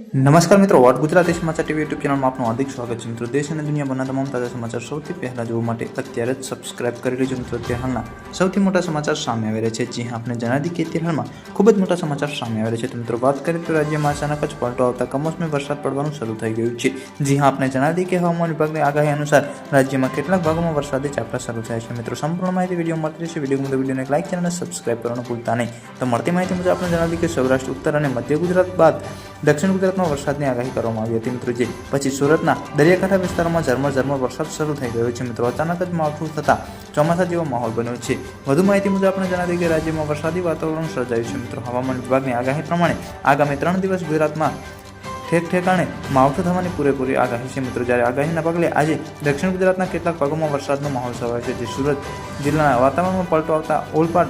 નમસ્કાર મિત્રો વોટ ગુજરાતી સમાચાર ટીવી યુટ્યુબ ચેનલમાં આપનું હાર્દિક સ્વાગત છે. મિત્રો, દેશ અને દુનિયાભરના તમામ તાજા સમાચાર સૌથી પહેલાં જોવા માટે અત્યારે જ સબસ્ક્રાઇબ કરી લેજો મિત્રો. અત્યારે હાલના સૌથી મોટા સમાચાર સામે આવી રહ્યા છે, જે આપણે જણાવી કે અત્યારે હાલમાં ખૂબ જ મોટા સમાચાર સામે આવી રહ્યા છે. તો મિત્રો, વાત કરીએ તો રાજ્યમાં અચાનક જ પલટો આવતા કમોસમી વરસાદ પડવાનું શરૂ થઈ ગયું છે. જી આપણે જણાવી કે હવામાન વિભાગની આગાહી અનુસાર રાજ્યમાં કેટલાક ભાગોમાં વરસાદી ઝાપટા શરૂ થયા છે. મિત્રો, સંપૂર્ણ માહિતી વીડિયો મળતી રહેશે. વીડિયો મુદ્દે વિડીયોને લાઈક ચેનલને સબસ્ક્રાઇબ કરવાનું ભૂલતા નહીં. તો મળતી માહિતી મુજબ આપણે જણાવી કે સૌરાષ્ટ્ર, ઉત્તર અને મધ્ય ગુજરાત બાદ દક્ષિણ ગુજરાતમાં વરસાદની આગાહી કરવામાં આવી હતી મિત્રો, જે પછી સુરતના દરિયાકાંઠા વિસ્તારોમાં ઝરમર ઝરમર વરસાદ શરૂ થઈ ગયો છે મિત્રો. અચાનક જ માવઠું થતાં ચોમાસા જેવો માહોલ બન્યો છે. વધુ માહિતી મુજબ આપણે જણાવી કે રાજ્યમાં વરસાદી વાતાવરણ સર્જાયું છે મિત્રો. હવામાન વિભાગની આગાહી પ્રમાણે આગામી ત્રણ દિવસ ગુજરાતમાં ઠેક ઠેકાણે માવઠું થવાની પૂરેપૂરી આગાહી છે મિત્રો. જ્યારે આગાહીના પગલે આજે દક્ષિણ ગુજરાતના કેટલાક ભાગોમાં વરસાદનો માહોલ છવાયો છે. જે સુરત જિલ્લાના વાતાવરણમાં પલટો આવતા ઓલપાડ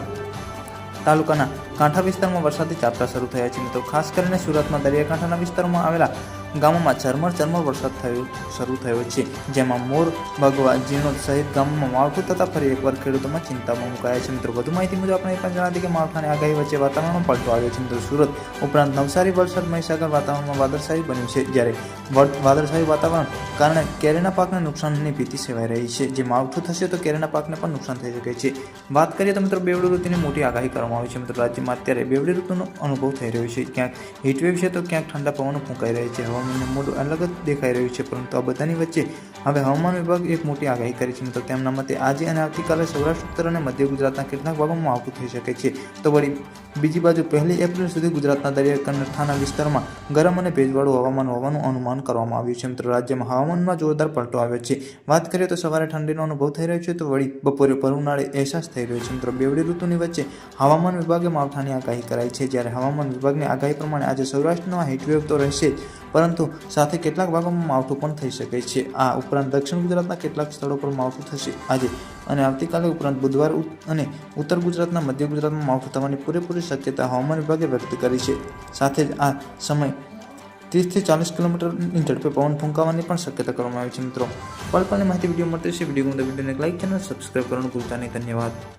તાલુકાના કાંઠા વિસ્તારમાં વરસાદી ઝાપટા શરૂ થયા છે. મિત્રો, ખાસ કરીને સુરતમાં દરિયાકાંઠાના વિસ્તારોમાં આવેલા ગામોમાં ઝરમર ઝરમર વરસાદ થયો, શરૂ થયો છે. જેમાં મોર, ભગવા જીણોદ સહિત ગામમાં માવઠું થતાં ફરી એકવાર ખેડૂતોમાં ચિંતામાં મુકાયા છે. મિત્રો, વધુ માહિતી મુજબ આપણે એ પણ જણાવી કે માવઠાની આગાહી વચ્ચે વાતાવરણમાં પલટો આવ્યો છે. મિત્રો, સુરત ઉપરાંત નવસારી, વલસાડ, મહીસાગર વાતાવરણમાં વાદળશાહી બન્યું છે. જ્યારે વાદળશાહી વાતાવરણ કારણે કેરીના પાકને નુકસાનની ભીતિ સેવાઈ રહી છે. જે માવઠું થશે તો કેરીના પાકને પણ નુકસાન થઈ શકે છે. વાત કરીએ તો મિત્રો, બેવડી ઋતુની મોટી આગાહી કરવામાં આવી છે. મિત્રો, રાજ્યમાં અત્યારે બેવડી ઋતુનો અનુભવ થઈ રહ્યો છે. ક્યાંક હીટવેવ છે તો ક્યાંક ઠંડા પવનો ફૂંકાઈ રહી છે. હવામાનનું મોડું અલગ જ દેખાઈ રહ્યું છે, પરંતુ આ બધાની વચ્ચે હવે હવામાન વિભાગ એક મોટી આગાહી કરી છે તો તેમના મતે આજે અને આવતીકાલે સૌરાષ્ટ્ર, ઉત્તર અને મધ્ય ગુજરાતના કેટલાક ભાગોમાં આવતું થઈ શકે છે. તો વળી બીજી બાજુ પહેલી એપ્રિલ સુધી ગુજરાતના દરિયાકાંઠાના વિસ્તારમાં ગરમ અને ભેજવાળું હવામાન હોવાનું અનુમાન કરવામાં આવ્યું છે, મિત્રો. રાજ્યમાં હવામાનમાં જોરદાર પલટો આવ્યો છે. વાત કરીએ તો સવારે ઠંડીનો અનુભવ થઈ રહ્યો છે, તો વળી બપોરે પર ઉનાળે અહેસાસ થઈ રહ્યો છે, મિત્રો. બેવડી ઋતુની વચ્ચે હવામાન વિભાગે માવઠાની આગાહી કરાઈ છે. જ્યારે હવામાન વિભાગની આગાહી પ્રમાણે આજે સૌરાષ્ટ્રમાં હીટવેવ તો રહેશે જ પરંતુ સાથે કેટલાક ભાગોમાં માવઠું પણ થઈ શકે છે. આ ઉપરાંત દક્ષિણ ગુજરાતના કેટલાક સ્થળો પર માવઠું થશે. આજે અને આવતીકાલે ઉપરાંત બુધવાર અને ઉત્તર ગુજરાતના મધ્ય ગુજરાતમાં માવઠું થવાની પૂરેપૂરી શક્યતા હવામાન વિભાગે વ્યક્ત કરી છે. સાથે જ આ સમય ત્રીસથી ચાલીસ કિલોમીટરની ઝડપે પવન ફૂંકાવાની પણ શક્યતા કરવામાં આવી છે મિત્રો. પલ પલની માહિતી વીડિયો મળતી છે વીડિયો ગમતા વિડીયોને લાઇક ચેનલ સબસ્ક્રાઈબ કરવાનું ભૂલતા નહીં. ધન્યવાદ.